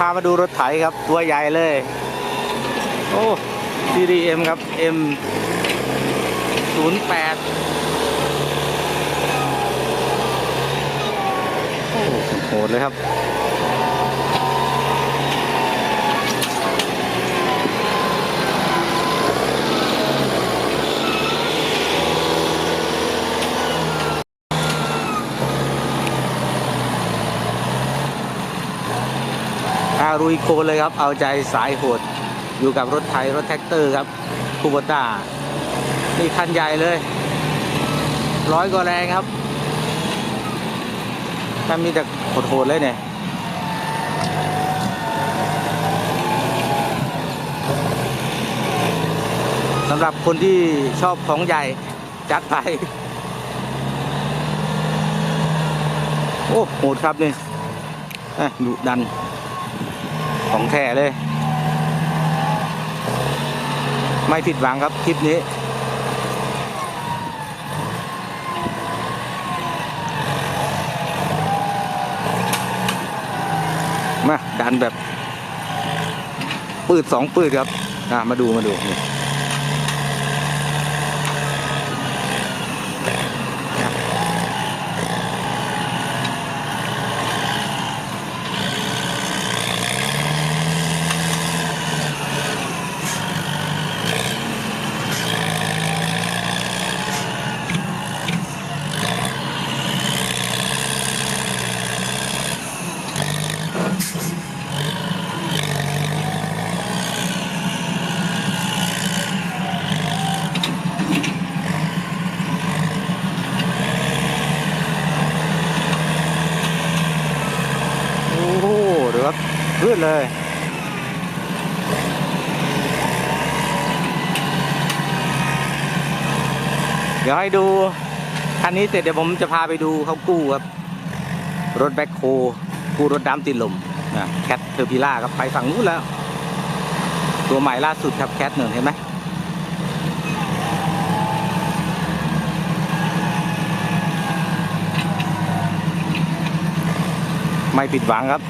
พามาดูรถไถครับ ตัวใหญ่เลย โอ้ CDM ครับ M 0 8โอ้โหดเลยครับ รุยโกนเลยครับ เอาใจสายโหด อยู่กับรถไถรถแท็กเตอร์ครับคูบต้านี่คันใหญ่เลยร้อยกว่าแรงครับถ้ามีแต่โหดๆเลยเนี่ยสำหรับคนที่ชอบของใหญ่จัดไป โอ้โหดครับนี่ดุดัน ของแท้เลย ไม่ผิดหวังครับคลิปนี้ มาดันแบบ ปืดสองปืดครับมาดูมาดูนี่ ดเลย เดี๋ยวให้ดู คันนี้เสร็จเดี๋ยวผมจะพาไปดูเขากู้ครับ รถแบ็คโฮกู้รถดำติดลมนะแคทเทอร์พิล่าครับไปฝั่งนู้นแล้ว ตัวใหม่ล่าสุดครับแคทหนึ่งเห็นไหมไม่ผิดหวังครับ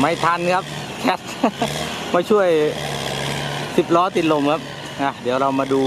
ไม่ทันครับแคทมาช่วยสิบล้อติดลมครับอะเดี๋ยวเรามาดู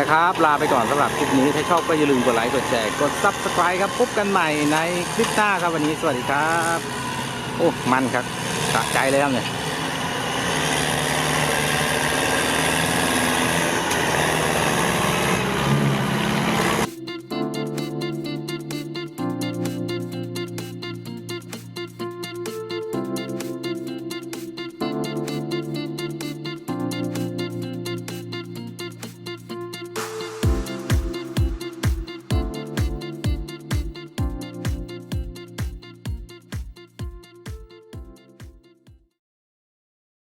นะครับ ลาไปก่อนสำหรับคลิปนี้ ถ้าชอบก็อย่าลืมกดไลค์กดแชร์กด Subscribe ครับ พบกันใหม่ในคลิปหน้าครับวันนี้ สวัสดีครับ โอ้ มันครับสะใจเลยครับเนี่ย